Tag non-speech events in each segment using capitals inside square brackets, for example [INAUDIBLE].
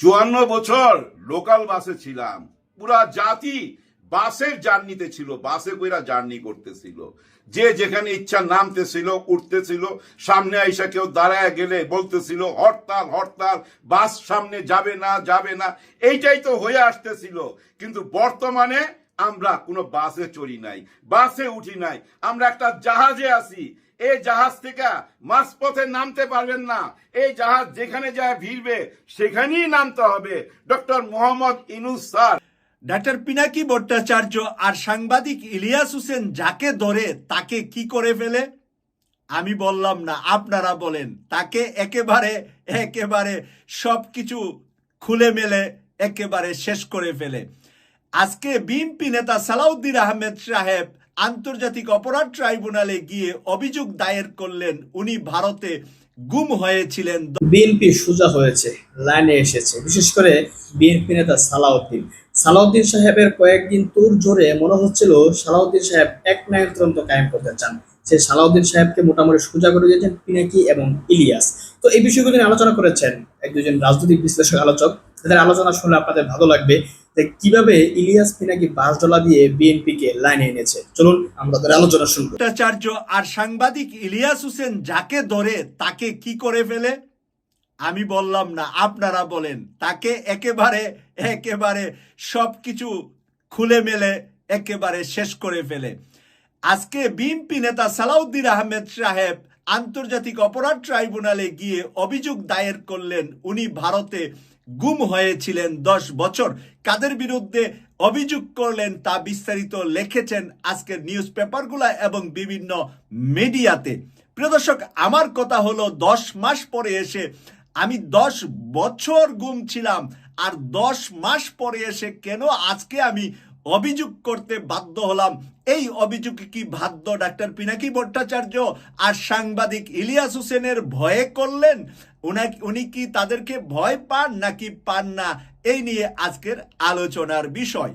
চুয়ান্ন বছর লোকাল বাসে ছিলাম। পুরা জাতি বাসের জার্নিতে ছিল, বাসে কইরা জার্নি করতেছিল। যে যেখানে ইচ্ছা নামতেছিল, উঠতেছিল, সামনে আইসা কেউ দাঁড়ায় গেলে বলতেছিল, হরতাল হরতাল, বাস সামনে যাবে না যাবে না। এইটাই তো হয়ে আসতেছিল। কিন্তু বর্তমানে আমরা কোনো বাসে চড়ি নাই, বাসে উঠি নাই। আমরা একটা জাহাজে আছি। এই জাহাজ থেকে মাঝপথে নামতে পারবেন না। এই জাহাজ যেখানে যায় ভিড়বে, সেখানেই নামতে হবে। Doctor Mohammad Yunus sir. Doctor Pinaki Bhattacharya আর সাংবাদিক ইলিয়াস হোসেন যাকে ধরে, তাকে কি করে ফেলে? আমি বললাম না, আপনারা বলেন। তাকে একেবারে একেবারে সব কিছু খুলে মেলে, একেবারে শেষ করে ফেলে। আজকে বিএনপি নেতা সালাউদ্দিন আহমেদ সাহেব আন্তর্জাতিক অপরাধ ট্রাইব্যুনালে গিয়ে অভিযোগ দায়ের করলেন, উনি ভারতে গুম হয়েছিলেন। বিএনপি সোজা হয়েছে, লাইনে এসেছে। বিশেষ করে বিএনপি নেতা সালাউদ্দিন। সালাউদ্দিন সাহেবের কয়েকদিন তোর জোরে মনে হচ্ছিল সালাউদ্দিন সাহেব এক নায়ন্ত্রন্ত কায়েম করতে চান। সে সালাউদ্দিন সাহেবকে মোটামুটি সোজা করে দিয়েছেন পিনাকি এবং ইলিয়াস। তো এই বিষয়গুলো আলোচনা করেছেন এক দুজন রাজনৈতিক বিশ্লেষক আলোচক। তাদের আলোচনা শুনলে আপনাদের ভালো লাগবে। কীভাবে ইলিয়াস বাস ডলা দিয়ে বিএনপি কে লাইনে এনেছে? চলুন, আমরা আলোচনা ভট্টাচার্য আর সাংবাদিক ইলিয়াস হোসেন যাকে ধরে তাকে কি করে ফেলে? আমি বললাম না, আপনারা বলেন। তাকে একেবারে একেবারে সব কিছু খুলে মেলে, একেবারে শেষ করে ফেলে। আজকে বিএনপি নেতা সালাউদ্দিন আহমেদ সাহেব আন্তর্জাতিক অপরাধ ট্রাইব্যুনালে গিয়ে অভিযোগ দায়ের করলেন, উনি ভারতে গুম হয়েছিলেন দশ বছর। কাদের বিরুদ্ধে অভিযোগ করলেন তা বিস্তারিত লিখেছেন আজকের নিউজ পেপারগুলা এবং বিভিন্ন মিডিয়াতে। প্রিয় দর্শক, আমার কথা হলো দশ মাস পরে এসে আমি দশ বছর গুম ছিলাম। আর দশ মাস পরে এসে কেন আজকে আমি অভিযোগ করতে বাধ্য হলাম। এই অভিযোগ কি বাধ্য ডাক্তার পিনাকি ভট্টাচার্য আর সাংবাদিক ইলিয়াস হোসেনের ভয়ে করলেন? উনি কি তাদেরকে ভয় পান নাকি পান না? এই নিয়ে আজকের আলোচনার বিষয়।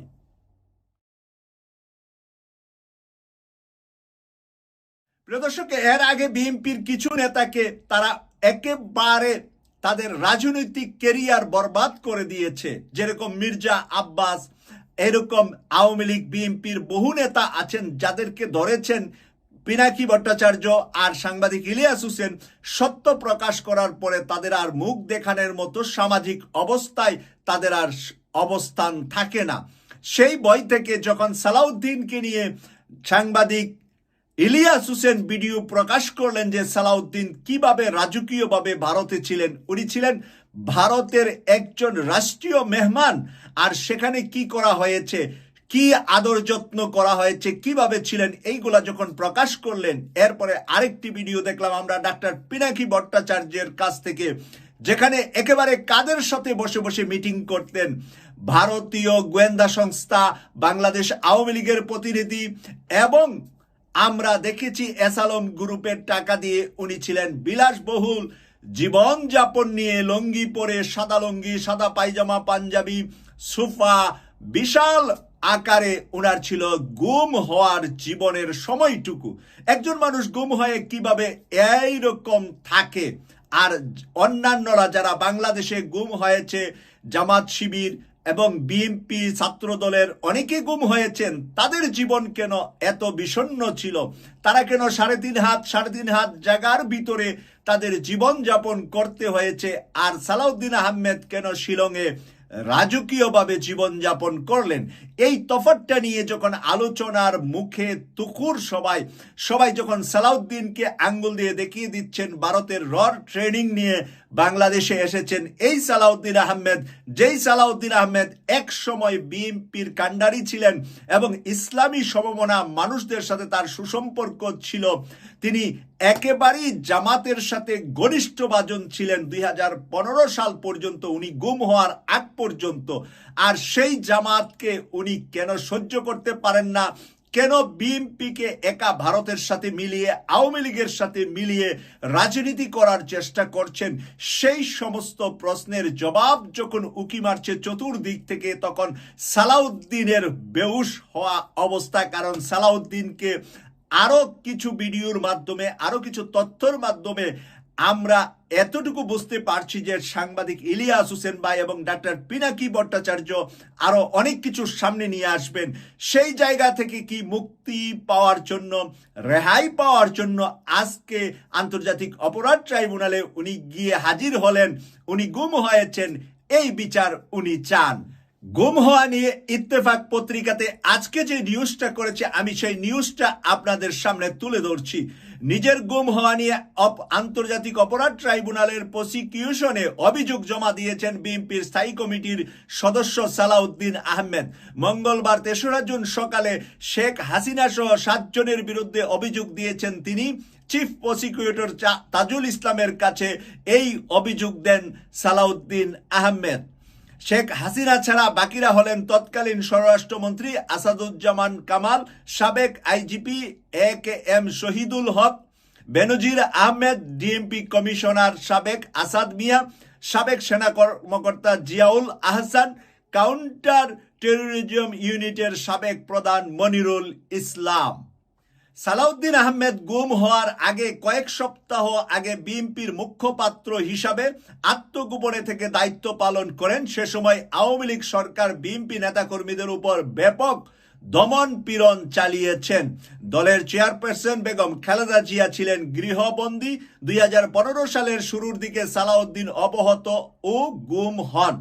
প্রিয় দর্শক, এর আগে বিএনপির কিছু নেতাকে তারা একেবারে তাদের রাজনৈতিক কেরিয়ার বরবাদ করে দিয়েছে। যেরকম মির্জা আব্বাস এরকম আওয়ামী লীগ, বিএনপির বহু নেতা আছেন যাদেরকে ধরেছেন পিনাকি ভট্টাচার্য আর সাংবাদিক ইলিয়াস হোসেন। সত্য প্রকাশ করার পরে তাদের আর মুখ দেখানোর মতো সামাজিক অবস্থায় তাদের আর অবস্থান থাকে না। সেই বই থেকে যখন সালাউদ্দিনকে নিয়ে সাংবাদিক ইলিয়াস হোসেন ভিডিও প্রকাশ করলেন যে সালাউদ্দিন কীভাবে রাজকীয়ভাবে ভারতে ছিলেন, উনি ছিলেন ভারতের একজন রাষ্ট্রীয় মেহমান, আর সেখানে কি করা হয়েছে? কি আদর যত্ন করা হয়েছে? কীভাবে ছিলেন? এইগুলা যখন প্রকাশ করলেন, এরপরে আরেকটি ভিডিও দেখলাম আমরা ডাক্তার পিনাকি ভট্টাচার্যের কাছ থেকে, যেখানে একেবারে কাদের সাথে বসে বসে মিটিং করতেন? ভারতীয় গোয়েন্দা সংস্থা, বাংলাদেশ আওয়ামী লীগের প্রতিনিধি, এবং আমরা দেখেছি এসালম গ্রুপের টাকা দিয়ে উনি ছিলেন বিলাসবহুল জীবন যাপন নিয়ে লঙ্গি পরে সাদা লঙ্গি, সাদা পায়জামা, পাঞ্জাবি, সুফা বিশাল আকারে ওনার ছিল গুম হওয়ার জীবনের সময়টুকু। একজন মানুষ গুম হয়ে কীভাবে এই রকম থাকে? আর অন্যান্যরা যারা বাংলাদেশে গুম হয়েছে, জামাত শিবির এবং বিএনপি ছাত্র দলের অনেকে গুম হয়েছেন, তাদের জীবন কেন এত বিষণ্ণ ছিল? তারা কেন সাড়ে তিন হাত, সাড়ে তিন হাত জায়গার ভিতরে তাদের জীবন যাপন করতে হয়েছে? আর সালাউদ্দিন আহমেদ কেন শিলংয়ে রাজকীয়ভাবে জীবনযাপন করলেন? এই তফাতটা নিয়ে যখন আলোচনার মুখে তুকুর সবাই সবাই যখন সালাউদ্দিনকে আঙ্গুল দিয়ে দেখিয়ে দিচ্ছেন, ভারতের রড ট্রেনিং নিয়ে বাংলাদেশে এসেছেন এই সালাউদ্দিন আহমেদ। যেই সালাউদ্দিন আহমেদ এক সময় বিএনপির কাণ্ডারি ছিলেন এবং ইসলামী সমমনা মানুষদের সাথে তার সুসম্পর্ক ছিল। তিনি একেবারেই জামাতের সাথে ঘনিষ্ঠ বাজন ছিলেন দুই হাজার পনেরো সাল পর্যন্ত। উনি গুম হওয়ার আগ পর্যন্ত। আর সেই জামাতকে উনি কেন সহ্য করতে পারেন না কেন বিএনপিকে একা ভারতের সাথে মিলিয়ে, আওয়ামী লীগের সাথে মিলিয়ে রাজনীতি করার চেষ্টা করছেন? সেই সমস্ত প্রশ্নের জবাব যখন উকি মারছে চতুর্দিক থেকে, তখন সালাউদ্দিনের বেউস হওয়া অবস্থা। কারণ সালাউদ্দিনকে আরও কিছু ভিডিওর মাধ্যমে, আরও কিছু তথ্যর মাধ্যমে আমরা এতটুকু বুঝতে পারছি যে সাংবাদিক ইলিয়াস হোসেন ভাই এবং ডাক্তার পিনাকি ভট্টাচার্য আরও অনেক কিছু সামনে নিয়ে আসবেন। সেই জায়গা থেকে কি মুক্তি পাওয়ার জন্য, রেহাই পাওয়ার জন্য আজকে আন্তর্জাতিক অপরাধ ট্রাইব্যুনালে উনি গিয়ে হাজির হলেন, উনি গুম হয়েছেন, এই বিচার উনি চান। গুম হওয়া নিয়ে ইত্তেফাক পত্রিকাতে আজকে যে নিউজটা করেছে, আমি সেই নিউজটা আপনাদের সামনে তুলে ধরছি। নিজের গুম হওয়া নিয়ে আন্তর্জাতিক অপরাধ ট্রাইব্যুনালের প্রসিকিউশনে অভিযোগ জমা দিয়েছেন বিএনপির স্থায়ী কমিটির সদস্য সালাউদ্দিন আহমেদ। মঙ্গলবার তেসরা জুন সকালে শেখ হাসিনা সহ সাতজনের বিরুদ্ধে অভিযোগ দিয়েছেন তিনি। চিফ প্রসিকিউটর তাজুল ইসলামের কাছে এই অভিযোগ দেন সালাউদ্দিন আহমেদ। শেখ হাসিনা ছাড়া বাকিরা হলেন তৎকালীন স্বরাষ্ট্রমন্ত্রী আসাদুজ্জামান কামাল, সাবেক IGP A K M Shahidul Haque, Benazir Ahmed, DMP commissioner সাবেক আসাদ মিয়া, সাবেক সেনা কর্মকর্তা জিয়াউল আহসান, কাউন্টার টেরোরিজম ইউনিটের সাবেক প্রধান মনিরুল ইসলাম। সালাউদ্দিন আহমেদ গুম হওয়ার আগে কয়েক সপ্তাহ আগে বিএনপির মুখপাত্র হিসাবে আত্মগোপনে থেকে দায়িত্ব পালন করেন। সে সময় আওয়ামী লীগ সরকার বিএনপি নেতাকর্মীদের উপর ব্যাপক দমন পীড়ন চালিয়েছেন। দলের চেয়ারপারসন বেগম খালেদা জিয়া ছিলেন গৃহবন্দী। দুই হাজার পনেরো সালের শুরুর দিকে সালাউদ্দিন অবহত ও গুম হন।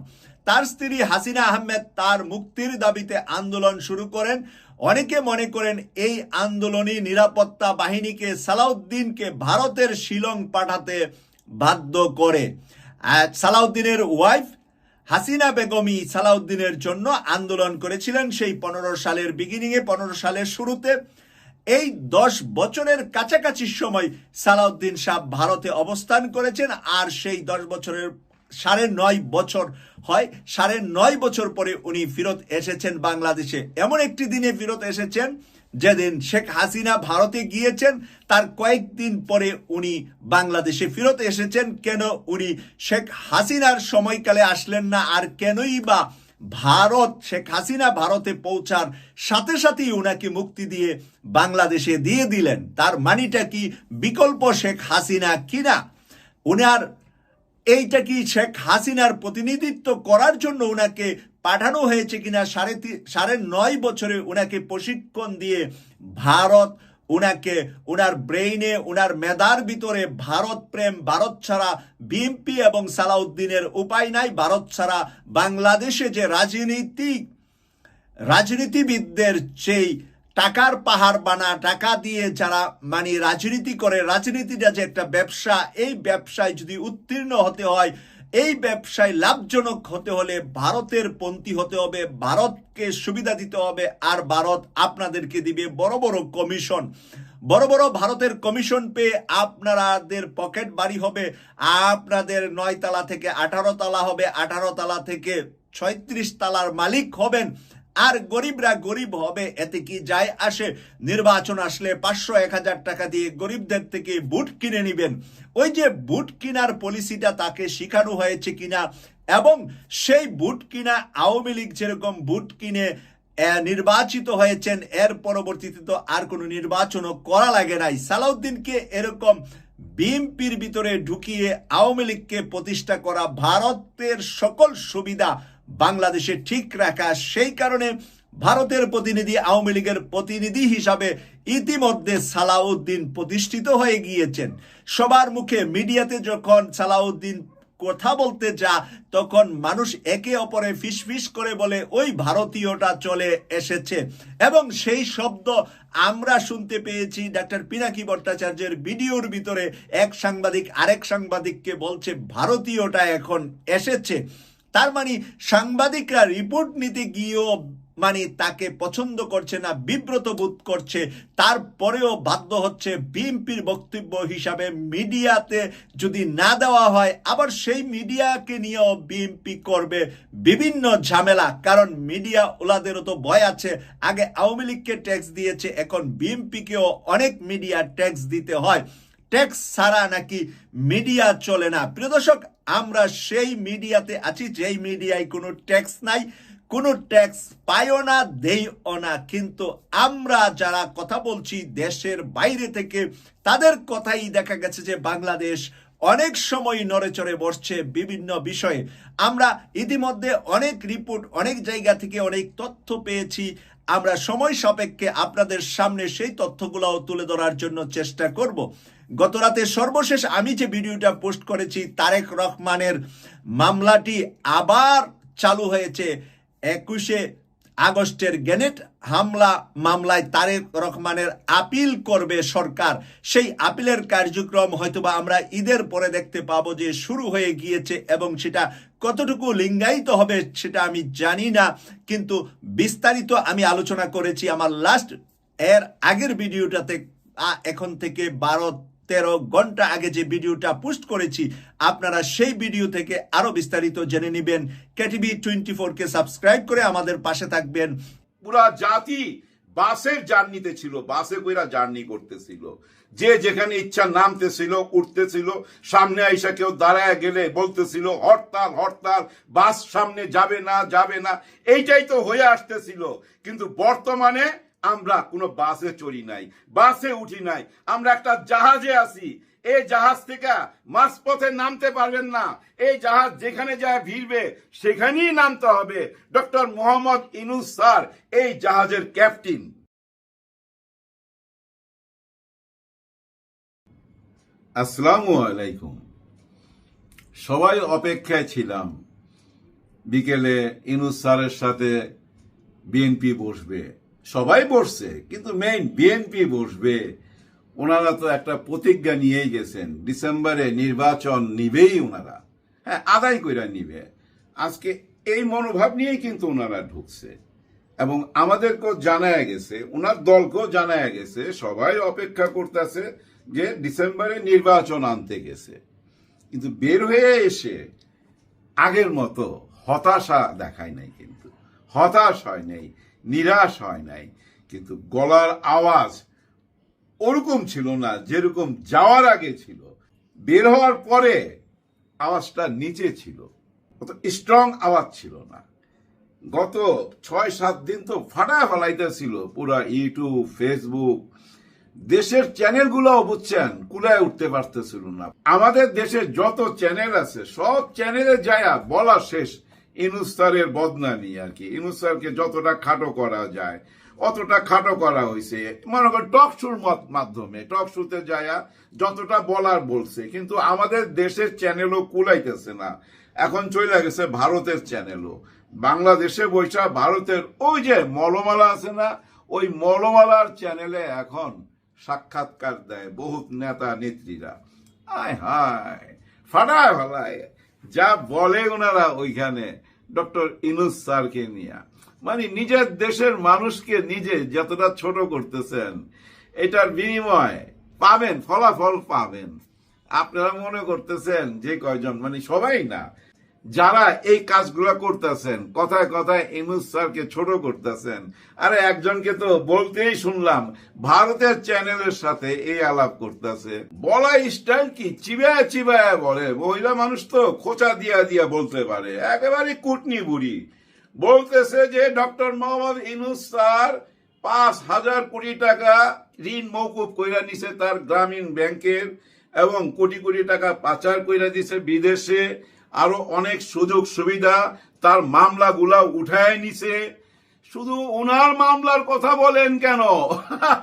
তার স্ত্রী হাসিনা আহমেদ তার মুক্তির দাবিতে আন্দোলন শুরু করেন। অনেকে মনে করেন এই আন্দোলনই নিরাপত্তা বাহিনীকে সালাউদ্দিনকে ভারতের শিলং পাঠাতে বাধ্য করে। সালাউদ্দিনের ওয়াইফ হাসিনা বেগমই সালাউদ্দিনের জন্য আন্দোলন করেছিলেন সেই পনেরো সালের বিগিনিংয়ে পনেরো সালের শুরুতে। এই দশ বছরের কাছাকাছি সময় সালাউদ্দিন শাহ ভারতে অবস্থান করেছেন আর সেই দশ বছরের সাড়ে নয় বছর হয়। সাড়ে নয় বছর পরে উনি ফেরত এসেছেন বাংলাদেশে। এমন একটি দিনে ফেরত এসেছেন, যেদিন শেখ হাসিনা ভারতে গিয়েছেন, তার কয়েকদিন পরে উনি বাংলাদেশে ফেরত এসেছেন। কেন উনি শেখ হাসিনার সময়কালে আসলেন না, আর কেনই বা ভারত, শেখ হাসিনা ভারতে পৌঁছার সাথে সাথেই ওনাকে মুক্তি দিয়ে বাংলাদেশে দিয়ে দিলেন। তার মানিটা কি? বিকল্প শেখ হাসিনা কিনা? উনার এইটা কি শেখ হাসিনার প্রতিনিধিত্ব করার জন্য ওনাকে পাঠানো হয়েছে কিনা? সাড়ে সাড়ে নয় বছরে ওনাকে প্রশিক্ষণ দিয়ে ভারত ওনাকে ওনার ব্রেইনে ওনার মেধার ভিতরে ভারত প্রেম, ভারত ছাড়া বিএনপি এবং সালাউদ্দিনের উপায় নাই। ভারত ছাড়া বাংলাদেশে যে রাজনীতি, রাজনীতিবিদদের সেই টাকার পাহাড় বানা, টাকা দিয়ে যারা মানে রাজনীতি করে, রাজনীতিটা যে একটা ব্যবসা, এই ব্যবসায় যদি উত্তীর্ণ হতে হয়, এই ব্যবসায় লাভজনক হতে হলে ভারতের পন্থী হতে হবে, ভারতকে সুবিধা দিতে হবে, আর ভারত আপনাদেরকে দিবে বড় বড় কমিশন। বড় বড় ভারতের কমিশন পেয়ে আপনাদের পকেট বাড়ি হবে, আপনাদের নয় তালা থেকে আঠারো তালা হবে, আঠারো তালা থেকে ছয়ত্রিশ তালার মালিক হবেন। আর গরিবরা গরিব হবে, এতে কি যায় আসে? নির্বাচন আসলে পাঁচশো এক হাজার টাকা দিয়ে গরিবদের থেকে বুট কিনে নিবেন। ওই যে বুট কিনার পলিসিটা তাকে শিখানো হয়েছে কিনা এবং সেই বুট কিনা আওয়ামী লীগ যেরকম বুট কিনে নির্বাচিত হয়েছেন, এর পরবর্তীতে তো আর কোনো নির্বাচনও করা লাগে নাই। সালাউদ্দিনকে এরকম বিএনপির ভিতরে ঢুকিয়ে আওয়ামী লীগকে প্রতিষ্ঠা করা ভারতের সকল সুবিধা বাংলাদেশে ঠিক রাখা সেই কারণে ভারতের প্রতিনিধি, আওয়ামী লীগের প্রতিনিধি হিসাবে ইতিমধ্যে সালাউদ্দিন প্রতিষ্ঠিত হয়ে গিয়েছেন। সবার মুখে মিডিয়াতে যখন সালাউদ্দিন কথা বলতে যা, তখন মানুষ একে অপরে ফিসফিস করে বলে, ওই ভারতীয়টা চলে এসেছে। এবং সেই শব্দ আমরা শুনতে পেয়েছি ডাক্তার পিনাকি ভট্টাচার্যের ভিডিওর ভিতরে। এক সাংবাদিক আরেক সাংবাদিককে বলছে, ভারতীয়টা এখন এসেছে। তার মানে সাংবাদিকরা রিপোর্ট নিতে গিয়েও মানে তাকে পছন্দ করছে না, বিব্রত বোধ করছে। তারপরেও বাধ্য হচ্ছে বিএনপির বক্তব্য হিসাবে মিডিয়াতে যদি না দেওয়া হয়, আবার সেই মিডিয়াকে নিয়েও বিএনপি করবে বিভিন্ন ঝামেলা। কারণ মিডিয়া ওলাদেরও তো ভয় আছে। আগে আওয়ামী লীগকে ট্যাক্স দিয়েছে, এখন বিএনপিকেও অনেক মিডিয়া ট্যাক্স দিতে হয়। ট্যাক্স ছাড়া নাকি মিডিয়া চলে না। প্রিয় দর্শক, আমরা সেই মিডিয়াতে আছি, যেই মিডিয়ায় কোনো ট্যাক্স নাই, কোনো ট্যাক্স পাইও না, দেইও না। কিন্তু আমরা যারা কথা বলছি দেশের বাইরে থেকে, তাদের কথাই দেখা গেছে যে বাংলাদেশ অনেক সময় নড়েচড়ে বসছে বিভিন্ন বিষয়ে। আমরা ইতিমধ্যে অনেক রিপোর্ট, অনেক জায়গা থেকে অনেক তথ্য পেয়েছি। আমরা সময় সাপেক্ষে আপনাদের সামনে সেই তথ্যগুলোও তুলে ধরার জন্য চেষ্টা করব। গত রাতে সর্বশেষ আমি যে ভিডিওটা পোস্ট করেছি, তারেক রহমানের মামলাটি আবার চালু হয়েছে একুশে আগস্টের গ্যানেট হামলা মামলায় তারেক রহমানের আপিল করবে সরকার। সেই আপিলের কার্যক্রম হয়তোবা আমরা ঈদের পরে দেখতে পাবো যে শুরু হয়ে গিয়েছে এবং সেটা কতটুকু লিঙ্গায়িত হবে সেটা আমি জানি না, কিন্তু বিস্তারিত আমি আলোচনা করেছি আমার লাস্ট এর আগের ভিডিওটাতে এখন থেকে বারো তেরো ঘণ্টা আগে যে ভিডিওটা পোস্ট করেছি, আপনারা সেই ভিডিও থেকে আরও বিস্তারিত জেনে নেবেন। কেটিভি টোয়েন্টি কে সাবস্ক্রাইব করে আমাদের পাশে থাকবেন। পুরা জাতি বাসের জার্নিতে ছিল, বাসে কইরা জার্নি করতেছিল। যে যেখানে ইচ্ছা নামতেছিল, উঠতেছিল, সামনে আইসা কেউ দাঁড়ায় গেলে বলতেছিল, হরতাল হরতাল, বাস সামনে যাবে না যাবে না। এইটাই তো হয়ে আসতেছিল। কিন্তু বর্তমানে আমরা কোনো বাসে চড়ি নাই, বাসে উঠি নাই, আমরা একটা জাহাজে আছি। এই জাহাজ থেকে মাঝপথে নামতে পারবেন না। এই জাহাজ যেখানে যায় ভিড়বে, সেখানেই নামতে হবে। ডক্টর মোহাম্মদ ইনুস স্যার, এই জাহাজের ক্যাপ্টেন। আসসালামু আলাইকুম। সবাই অপেক্ষায় ছিলাম। বিকেলে ইনুস স্যারের সাথে বিএনপি বসবে। সবাই বসছে, কিন্তু মেইন বিএনপি বসবে। ওনারা তো একটা প্রতিজ্ঞা নিয়েই গেছেন, ডিসেম্বরে নির্বাচন নিবেই ওনারা। হ্যাঁ আদায় কইরা নিবে। আজকে এই মনোভাব নিয়েই কিন্তু ওনারা ঢুকছে। এবং আমাদেরকেও জানায় গেছে, ওনার দলকেও জানায় গেছে, সবাই অপেক্ষা করতেছে যে ডিসেম্বরে নির্বাচন আনতে গেছে। কিন্তু বের হয়ে এসে আগের মতো হতাশা দেখায় নাই কিন্তু। হতাশ হয় নাই। নিরাশ হয় নাই, কিন্তু গলার আওয়াজ ওরকম ছিল না যেরকম যাওয়ার আগে ছিল। বের হওয়ার পরে আওয়াজটা নিচে ছিল, অত স্ট্রং আওয়াজ ছিল না। গত ছয় সাত দিন তো ফাটা ফেলাইতেছিল পুরা ইউটিউব, ফেসবুক, দেশের চ্যানেলগুলো বুঝছেন, কুলায় উঠতে পারতেছিল না। আমাদের দেশের যত চ্যানেল আছে, সব চ্যানেলে যায়া বলা শেষ। ইনুস্তারের বদনামি আর কি। ইনুস্তারকে যতটা খাটো করা যায়, অতটা খাটো করা হয়েছে মনে করেন টক শুর মাধ্যমে, টক শুতে যায়া যতটা বলার বলছে, কিন্তু আমাদের দেশের চ্যানেলও কুলাইতেছে না। এখন চলে গেছে ভারতের চ্যানেলও বাংলাদেশে বৈশা ভারতের ওই যে মলমালা আছে না, ওই মলমালার চ্যানেলে এখন সাক্ষাৎকার দেয় বহুত নেতা নেত্রীরা আয় হায়, ফাটায় ফালায়। যা বলে ওনারা ওইখানে, ডক্টর ইনুস স্যারকে নিয়ে। মানে নিজের দেশের মানুষকে নিজে যতটা ছোট করতেছেন, এটার বিনিময় পাবেন, ফলাফল পাবেন। আপনারা মনে করতেছেন যে কয়জন? মানে সবাই না। যারা এই কাজগুলো করতেছেন, কথায় কথায় ইনুস স্যারকে ছোট করতেছেন, আরে একজনকে তো বলতেই শুনলাম, ভারতের চ্যানেলের সাথে এই আলাপ করতেছে। বলা স্টাইল কি? চিবায় চিবায় বলে, মহিলা মানুষ তো খোঁচা দিয়া দিয়া বলতে পারে, একেবারে কুটনি বুড়ি। বলতেছে যে, ডক্টর মোহাম্মদ ইনুস স্যার পাঁচ হাজার কোটি টাকা ঋণ মৌকুব কইরা নিছে তার গ্রামীণ ব্যাংকের এবং কোটি কোটি টাকা পাচার কইরা দিছে বিদেশে। আরও অনেক সুযোগ সুবিধা তার মামলাগুলা উঠায় নিছে। শুধু ওনার মামলার কথা বলেন কেন?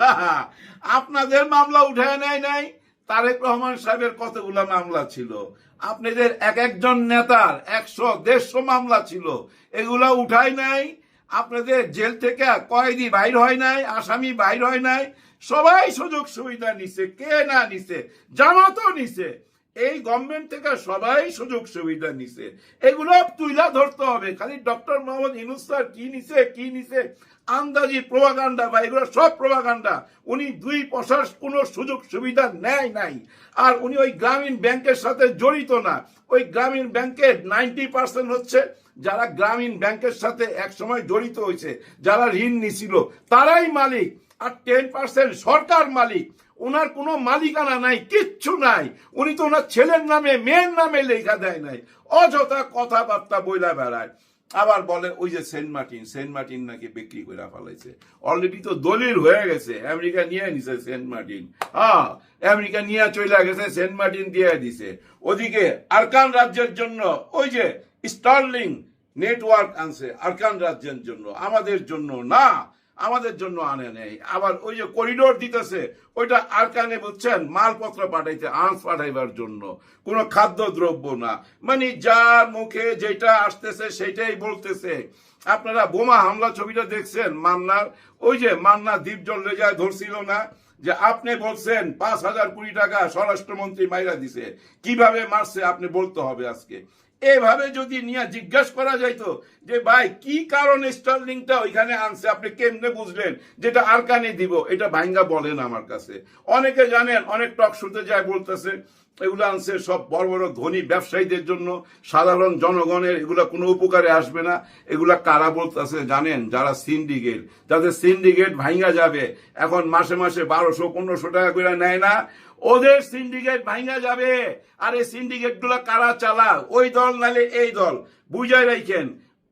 [LAUGHS] আপনাদের মামলা উঠায় নেয় নাই? তারেক রহমান সাহেবের কতগুলা মামলা ছিল? আপনাদের এক একজন নেতার একশো, দেড়শো মামলা ছিল। এগুলা উঠায় নাই? আপনাদের জেল থেকে কয়েদি বাইর হয় নাই? আসামি বাইর হয় নাই? সবাই সুযোগ সুবিধা নিছে। কে না নিছে? জামাতও নিছে। এই গভর্নমেন্ট থেকে সবাই সুযোগ সুবিধা নিছে। এগুলো তুইলা ধরতে হবে। খালি ডক্টর মোহাম্মদ ইনুস কি নিছে কি নিছে, আন্দাজি প্রভাকাণ্ডা বা এগুলো সব প্রভাকাণ্ডা উনি দুই পয়সার কোনো সুযোগ সুবিধা নেয় নাই। আর উনি ওই গ্রামীণ ব্যাংকের সাথে জড়িত না। ওই গ্রামীণ ব্যাংকের নাইনটি পার্সেন্ট হচ্ছে যারা গ্রামীণ ব্যাংকের সাথে এক সময় জড়িত হয়েছে, যারা ঋণ নিছিল, তারাই মালিক। আর টেন পার্সেন্ট সরকার মালিক। ওনার কোনো মালিকানা নাই, কিচ্ছু নাই। উনি তো ওনার ছেলের নামে, মেয়ের নামে লেখা দেয় নাই। অযথা কথাবার্তা বইলা বেড়ায়। আবার বলে, ওই যে সেন্ট মার্টিন সেন্ট মার্টিন নাকি বিক্রি করে ফেলাইছে। অলরেডি তো দলিল হয়ে গেছে, আমেরিকা নিয়ে নিছে সেন্ট মার্টিন। হ্যাঁ আমেরিকা নিয়ে চলে গেছে, সেন্ট মার্টিন দিয়ে দিছে। ওদিকে আরকান রাজ্যের জন্য, ওই যে স্টার্লিং নেটওয়ার্ক আনছে, আরকান রাজ্যের জন্য। আমাদের জন্য না আমাদের জন্য আনে নেই। আবার ওই যে করিডোর দিতেছে, ওইটা আরকানে বুঝছেন? মালপত্র পাঠাইতে আঁশ পাঠাইবার জন্য। কোনো খাদ্য দ্রব্য না। মানে যার মুখে যেটা আসতেছে, সেটাই বলতেছে। আপনারা বোমা হামলা ছবিটা দেখছেন? মান্নার, ওই যে মান্না দ্বীপ জলে যায় ধরছিল না? যে আপনি বলছেন, পাঁচ হাজার কোটি টাকা স্বরাষ্ট্রমন্ত্রী মাইরা দিছে। কীভাবে মারছে, আপনি বলতে হবে আজকে। এভাবে যদি নিয়ে জিজ্ঞাসা করা যাইতো যে ভাই, কি কারণে স্টার্লিংটা ওইখানে আনছে? আপনি কেমনে বুঝলেন? যেটা আর কানে দিব, এটা ভাইঙ্গা বলেন আমার কাছে। অনেকে জানেন, অনেক টক শুতে যায়, বলতেছে, এগুলো আনছে সব বড় বড় ধনী ব্যবসায়ীদের জন্য, সাধারণ জনগণের, এগুলা কোনো উপকারে আসবে না। এগুলা কারা বলতেছে জানেন? যারা সিন্ডিকেট যাদের সিন্ডিকেট ভাঙ্গা যাবে, এখন মাসে মাসে বারোশো, পনেরোশো টাকা করে নেয় না ওদের সিন্ডিকেট ভাঙ্গা যাবে। আর এই সিন্ডিকেটগুলা কারা চালায়? ওই দল নালে এই দল। বুঝাই রাখেন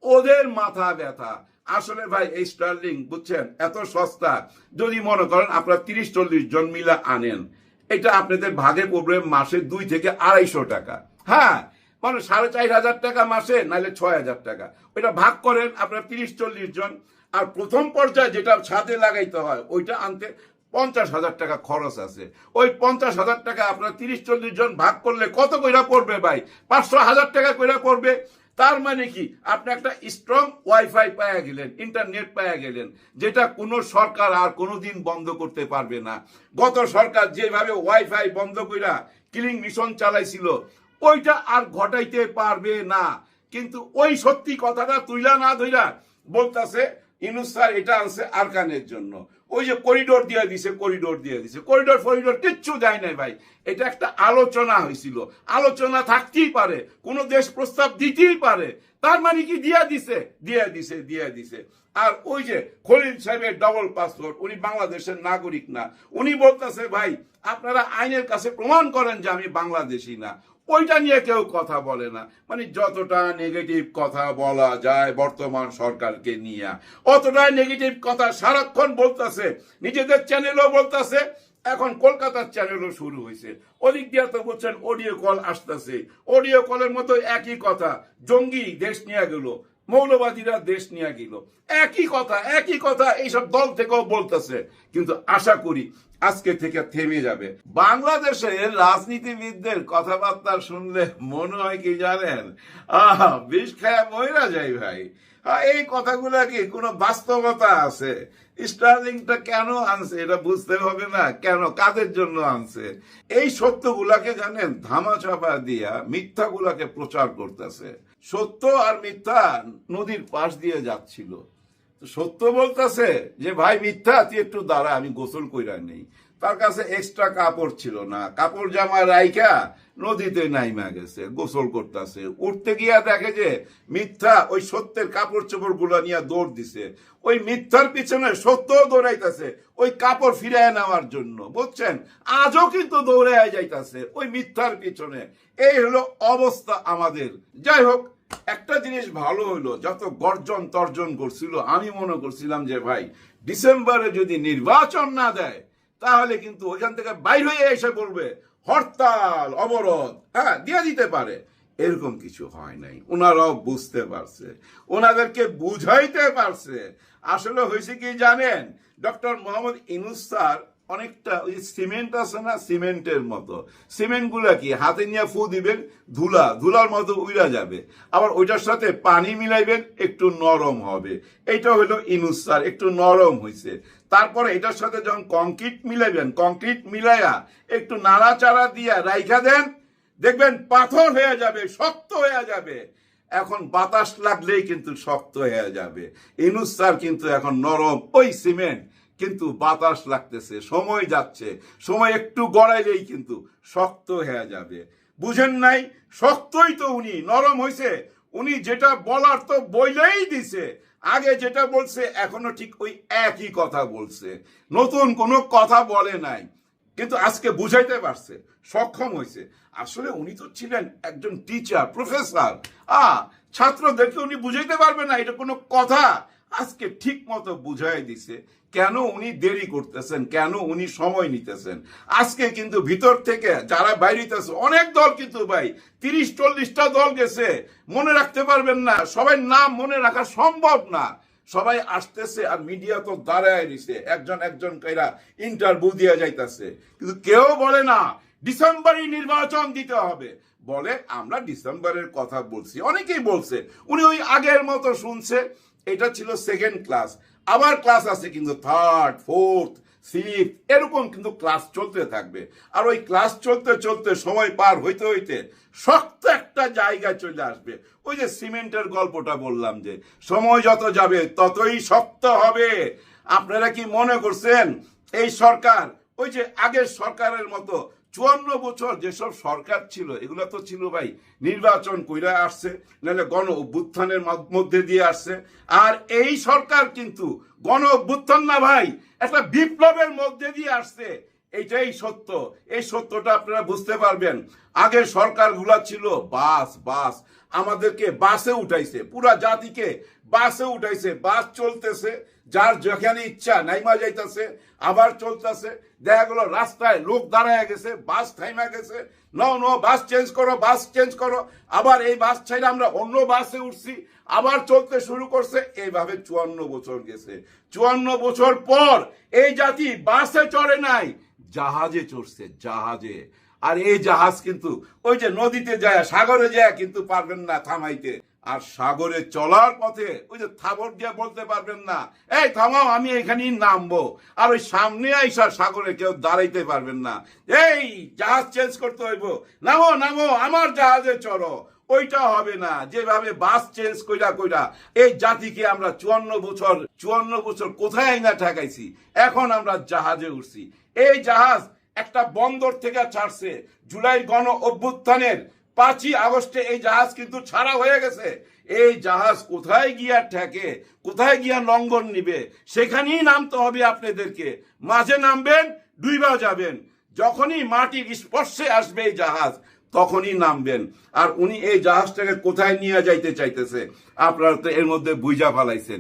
ওদের মাথা ব্যথা। আসলে ভাই, এই স্টার্লিং, বুঝছেন, এত সস্তা। যদি মনে করেন আপনার তিরিশ চল্লিশ জন মিলা আনেন, এটা আপনাদের ভাগে পড়বে মাসে দুই থেকে আড়াইশো টাকা। হ্যাঁ মানে সাড়ে চার হাজার টাকা মাসে নাহলে ছয় হাজার টাকা। ওইটা ভাগ করেন আপনার তিরিশ চল্লিশ জন। আর প্রথম পর্যায়ে যেটা ছাদে লাগাইতে হয়, ওইটা আনতে পঞ্চাশ হাজার টাকা খরচ আছে। ওই পঞ্চাশ হাজার টাকা আপনার তিরিশ চল্লিশ জন ভাগ করলে কত কইরা পড়বে ভাই? পাঁচশো হাজার টাকা কইরা পড়বে। তার মানে কি? আপনি একটা স্ট্রং ওয়াইফাই পাওয়া গেলেন ইন্টারনেট পাওয়া গেলেন, যেটা কোনো সরকার আর কোনোদিন বন্ধ করতে পারবে না। গত সরকার যেভাবে ওয়াইফাই বন্ধ কইরা কিলিং মিশন চালাইছিল, ওইটা আর ঘটাইতে পারবে না। কিন্তু ওই সত্যি কথাটা তুইলা না ধইরা বলতাছে, ইনুস স্যার, এটা আনছে আরকানের জন্য। ওই যে করিডোর দিয়ে দিছে, করিডোর দিয়ে দিছে। করিডোর, ফরিডোর কিচ্ছু দেয় নাই ভাই। এটা একটা আলোচনা হয়েছিল। আলোচনা থাকতেই পারে, কোন দেশ প্রস্তাব দিতেই পারে। তার মানে কি দিয়া দিছে? দিয়া দিছে দিয়া দিছে। আর ওই যে খলিল সাহেবের ডবল পাসপোর্ট উনি বাংলাদেশের নাগরিক না। উনি বলতেছে, ভাই, আপনারা আইনের কাছে প্রমাণ করেন যে আমি বাংলাদেশি না। ওইটা নিয়ে কেউ কথা বলে না। মানে যতটা নেগেটিভ কথা বলা যায় বর্তমান সরকারকে নিয়ে। অতটা নেগেটিভ কথা সারাক্ষণ বলতেছে, নিজেদের চ্যানেলও বলতেছে, এখন কলকাতার চ্যানেলও শুরু হয়েছে ওদিক দিয়ে তো বলছেন অডিও কল আসতেছে। অডিও কলের মতো একই কথা, জঙ্গি দেশ নিয়ে গেল। মৌলবাদীরা দেশ নিয়ে গেল। একই কথা একই কথা এইসব দল থেকেও বলতেছে। কিন্তু আশা করি আজকে থেকে থেমে যাবে। বাংলাদেশের রাজনীতিবিদদের কথাবার্তা শুনলে মনে হয় কি জানেন? আহ, বিষ খায়া মহিলা যাই ভাই। এই কথাগুলা কি কোনো বাস্তবতা আছে? স্টার্লিংটা কেন আনছে এটা বুঝতে হবে না। কেন? কাদের জন্য আনছে? এই সত্যগুলাকে জানেন, ধামাচাপা দিয়া মিথ্যাগুলাকে প্রচার করতেছে। সত্য আর মিথ্যা নদীর পাশ দিয়ে যাচ্ছিল। সত্য বলতেছে যে, ভাই, মিথ্যা, তুই একটু দাঁড়া, আমি গোসল কইরা নেই। তার কাছে এক্সট্রা কাপড় ছিল না। কাপড় জামা রাইখা নদীতে নাইমা গেছে, গোসল করতেছে। উঠতে গিয়া দেখে যে, মিথ্যা ওই সত্যের কাপড় চোপড়গুলা নিয়ে দৌড় দিছে। ওই মিথ্যার পিছনে সত্য দৌড়াইতেছে, ওই কাপড় ফিরায় নেওয়ার জন্য। বুঝছেন? আজও কিন্তু দৌড়ায় যাইতাছে ওই মিথ্যার পিছনে। এই হলো অবস্থা আমাদের। যাই হোক একটা জিনিস ভালো হলো, যত গর্জন তর্জন করছিল, আমি মনে করছিলাম যে ভাই, ডিসেম্বরে যদি নির্বাচন না দেয়, তাহলে কিন্তু ওইখান থেকে বাইর হয়ে এসে বলবে, হরতাল, অবরোধ হ্যাঁ দিয়ে দিতে পারে। এরকম কিছু হয় নাই। ওনারাও বুঝতে পারছে। ওনাদেরকে বুঝাইতে পারছে। আসলে হয়েছে কি জানেন? ডক্টর মোহাম্মদ ইনুস স্যার অনেকটা ওই সিমেন্ট আছে না, সিমেন্টের মতো। সিমেন্টগুলা কি? হাতে নিয়ে ফু দিবেন, ধুলা, ধুলার মতো উইরা যাবে। আবার ওইটার সাথে পানি মিলাইবেন, একটু নরম হবে। এইটা হলো ইনুস স্যার একটু নরম হয়েছে তারপরে এটার সাথে যখন কংক্রিট মিলাইবেন, কংক্রিট মিলাইয়া একটু নাড়াচাড়া দিয়া রাইখা দেন, দেখবেন পাথর হয়ে যাবে, শক্ত হয়ে যাবে। এখন বাতাস লাগলেই কিন্তু শক্ত হয়ে যাবে। ইনুস স্যার কিন্তু এখন নরম। ওই সিমেন্ট কিন্তু বাতাস লাগতেছে, সময় যাচ্ছে। সময় একটু গড়াইলেই কিন্তু শক্ত হয়ে যাবে। বুঝেন নাই? শক্তই তো উনি, নরম হয়েছে উনি যেটা বলার তো বইলেই দিছে। আগে যেটা বলছে, এখনও ঠিক ওই একই কথা বলছে। নতুন কোনো কথা বলে নাই। কিন্তু আজকে বুঝাইতে পারছে, সক্ষম হয়েছে আসলে উনি তো ছিলেন একজন টিচার প্রফেসর আ, ছাত্রদেরকে উনি বুঝাইতে পারবে না, এটা কোনো কথা। আজকে ঠিক মতো বুঝাই দিছে। কেন উনি দেরি করতেছেন? কেন উনি সময় নিতেছেন? আজকে কিন্তু ভিতর থেকে যারা বাইরিতেছে অনেক দল কিন্তু ভাই, তিরিশ, চল্লিশটা দল গেছে। মনে রাখতে পারবেন না, সবাই নাম মনে রাখা সম্ভব না। সবাই আসতেছে আর মিডিয়া তো দাঁড়ায় দিছে একজন একজন কইরা ইন্টারভিউ দিয়ে যাইতেছে। কিন্তু কেউ বলে না, ডিসেম্বরই নির্বাচন দিতে হবে। বলে, আমরা ডিসেম্বরের কথা বলছি। অনেকেই বলছে, উনি ওই আগের মতো শুনছে। এটা ছিল সেকেন্ড ক্লাস আবার ক্লাস আছে কিন্তু থার্ড ফোর্থ ফিফথ এরকম কিন্তু ক্লাস চলতে থাকবে। আর ওই ক্লাস চলতে চলতে সময় পার হইতে হইতে শক্ত একটা জায়গায় চলে আসবে। ওই যে সিমেন্টের গল্পটা বললাম যে, সময় যত যাবে ততই শক্ত হবে। আপনারা কি মনে করছেন? এই সরকার, ওই যে আগের সরকারের মতো চুয়ান্ন বছর যেসব সরকার ছিল, এগুলো তো ছিল ভাই, নির্বাচন কইরা আসছে, নাহলে গণ অভ্যুত্থানের মধ্যে দিয়ে আসছে। আর এই সরকার কিন্তু গণ অভ্যুত্থান না ভাই, একটা বিপ্লবের মধ্যে দিয়ে আসছে। এইটাই সত্য। এই সত্যটা আপনারা বুঝতে পারবেন। আগের সরকারগুলা ছিল বাস বাস। আমাদেরকে বাসে উঠাইছে, পুরা জাতিকে বাসে উঠাইছে, বাস চলতেছে। যার যেখানে ইচ্ছা নাইমা যাইতেছে, আবার চলতেছে। দেখা গেল রাস্তায় লোক দাঁড়ায় গেছে, বাস থাইমা গেছে। নো নো বাস চেঞ্জ করো, বাস চেঞ্জ করো। আবার এই বাস ছেড়ে আমরা অন্য বাসে উঠছি, আবার চলতে শুরু করছে। এইভাবে চুয়ান্ন বছর গেছে। চুয়ান্ন বছর পর এই জাতি বাসে চড়ে নাই, জাহাজে চড়ছে, জাহাজে। আর এই জাহাজ কিন্তু ওই যে নদীতে যায়, সাগরে যায়, কিন্তু পারবেন না থামাইতে। আর সাগরে চলার পথে ওই যে থাবর দিয়ে বলতে পারবেন না। এই থামাও, আমি এখানেই নামবো। আর ওই সামনে আইসা সাগরে কেউ দাঁড়াইতে পারবেন না। এই, জাহাজ চেঞ্জ করতে হইব। নামো নামো, আমার জাহাজে চড়ো। ওইটা হবে না। যেভাবে বাস চেঞ্জ কইরা কইরা এই জাতিকে আমরা চুয়ান্ন বছর চুয়ান্ন বছর কোথায় না ঠেকাইছি, এখন আমরা জাহাজে উঠছি। এই জাহাজ একটা বন্দর থেকে ছাড়ছে। জুলাই গণ অভ্যুত্থানের পাঁচই আগস্টে এই জাহাজ কিন্তু ছাড়া হয়ে গেছে। এই জাহাজ কোথায় গিয়া ঠেকে, কোথায় গিয়া লঙ্ঘন নিবে, সেখানেই নামতে হবে আপনাদেরকে। মাঝে নামবেন ডুইবা যাবেন। যখনই মাটির স্পর্শে আসবে এই জাহাজ, তখনই নামবেন। আর উনি এই জাহাজটাকে কোথায় নিয়ে যাইতে চাইতেছে, আপনারা তো এর মধ্যে বুঝা ফালাইছেন।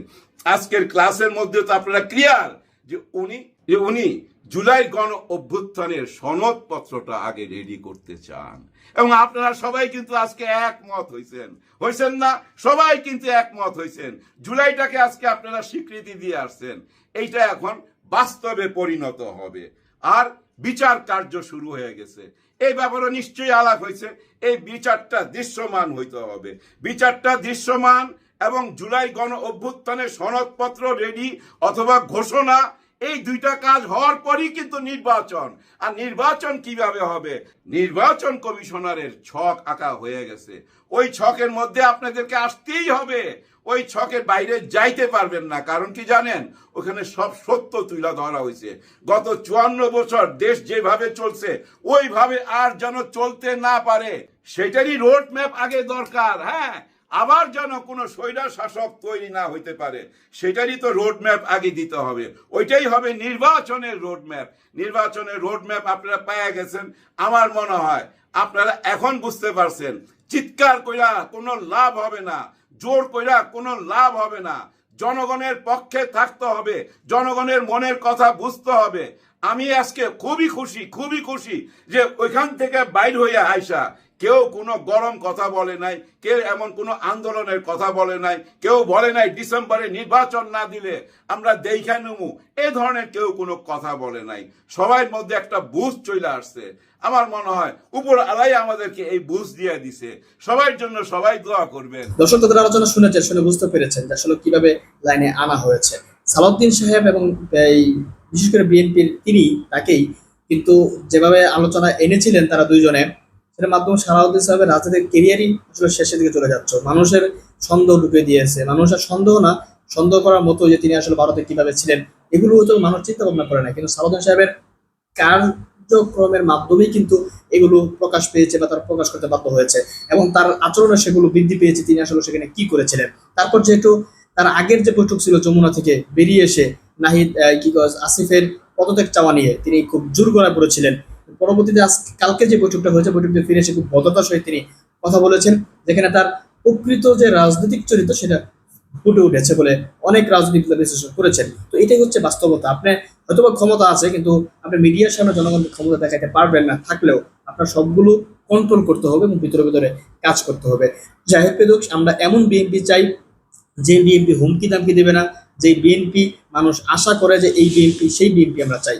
আজকের ক্লাসের মধ্যে তো আপনারা ক্লিয়ার যে উনি যে উনি জুলাই গণ অভ্যুত্থানের সনদপত্রটা আগে রেডি করতে চান। এবং আপনারা সবাই কিন্তু আজকে একমত হয়েছেন হয়েছেন না? সবাই কিন্তু একমত হয়েছেন জুলাইটাকে আজকে আপনারা স্বীকৃতি দিয়ে আসছেন। এইটা এখন বাস্তবে পরিণত হবে। আর বিচার কার্য শুরু হয়ে গেছে। এই ব্যাপারে নিশ্চয়ই আলাপ হয়েছে এই বিচারটা দৃশ্যমান হইতে হবে। বিচারটা দৃশ্যমান এবং জুলাই গণ অভ্যুত্থানের সনদপত্র রেডি অথবা ঘোষণা এই দুইটা কাজ হওয়ার পরই কিন্তু নির্বাচন। আর নির্বাচন কীভাবে হবে? নির্বাচন কমিশনারের ছক আঁকা হয়ে গেছে। ওই ছকের মধ্যে আপনাদেরকে আসতেই হবে। ওই ছকের বাইরে যাইতে পারবেন না। কারণ কি জানেন? ওখানে সব সত্য তুলে ধরা হয়েছে। গত চুয়ান্ন বছর দেশ যেভাবে চলছে, ওইভাবে আর যেন চলতে না পারে। সেটারই রোড ম্যাপ আগে দরকার হ্যাঁ? আবার যেন কোনো স্বৈরা শাসক তৈরি না হইতে পারে, সেটারই তো রোড ম্যাপ আগে দিতে হবে। ওইটাই হবে নির্বাচনের রোড ম্যাপ নির্বাচনের রোড ম্যাপ আপনারা পেয়ে গেছেন, আমার মনে হয়। আপনারা এখন বুঝতে পারছেন, চিৎকার কইরা কোনো লাভ হবে না, জোর কইরা কোনো লাভ হবে না। জনগণের পক্ষে থাকতে হবে, জনগণের মনের কথা বুঝতে হবে। আমি আজকে খুবই খুশি খুবই খুশি যে ওইখান থেকে বাইর হইয়া আইসা কেউ কোনো গরম কথা বলে নাই, কেউ এমন কোনো আন্দোলনের কথা বলে নাই, কেউ বলে নাই ডিসেম্বরে নির্বাচন না দিলে আমরা দেখা নেব এ ধরনের কেউ কোনো কথা বলে নাই। সবার মধ্যে একটা বুঝ চলে আসছে। আমার মনে হয় উপর আলাই আমাদেরকে এই বুঝ দিয়ে দিছে। সবার জন্য সবাই দোয়া করবেন। দর্শক, তাদের আলোচনা শুনেছেন শুনে বুঝতে পেরেছেন আসলে কীভাবে লাইনে আনা হয়েছে। সালাউদ্দিন সাহেব এবং এই বিশেষ করে বিএনপির তিনি তাকেই কিন্তু যেভাবে আলোচনা এনেছিলেন তারা দুইজনে সেটার মাধ্যমে সালাউদ্দিন সাহেবের রাজনৈতিক কেরিয়ারই আসলে শেষের দিকে চলে যাচ্ছে। মানুষের সন্দেহ ঢুকে দিয়েছে। মানুষের সন্দেহ না সন্দেহ করার মতো যে তিনি আসলে ভারতে কীভাবে ছিলেন, এগুলো হয়তো মানুষ চিন্তা ভাবনা করে না কিন্তু সালাউদ্দিন সাহেবের কার্যক্রমের মাধ্যমেই কিন্তু এগুলো প্রকাশ পেয়েছে বা তার প্রকাশ করতে বাধ্য হয়েছে। এবং তার আচরণে সেগুলো বৃদ্ধি পেয়েছে তিনি আসলে সেখানে কি করেছিলেন। তারপর যেহেতু তার আগের যে বৈঠক ছিল যমুনা থেকে বেরিয়ে এসে নাহিদ কি আসিফের পদত্যাগ চাওয়া নিয়ে তিনি খুব জোর গড়ায় পড়েছিলেন। পরবর্তীতে আজ কালকে যে বৈঠকটা হয়েছে, বৈঠকটা ফিরে এসে খুব ভদ্রতার সহিত তিনি কথা বলেছেন, যেখানে তার প্রকৃত যে রাজনৈতিক চরিত্র সেটা ফুটে উঠেছে বলে অনেক রাজনীতিবিদ বিশ্লেষণ করেছেন। তো এটাই হচ্ছে বাস্তবতা। আপনি হয়তোবা ক্ষমতা আছে, কিন্তু আপনি মিডিয়ার সামনে জনগণকে ক্ষমতা দেখাতে পারবেন না, থাকলেও আপনার সবগুলো কন্ট্রোল করতে হবে এবং ভিতরে ভিতরে কাজ করতে হবে। যাই হোক আমরা এমন বিএনপি চাই, যে বিএনপি হুমকি দামকি দেবে না, যে বিএনপি মানুষ আশা করে যে এই বিএনপি সেই বিএনপি আমরা চাই।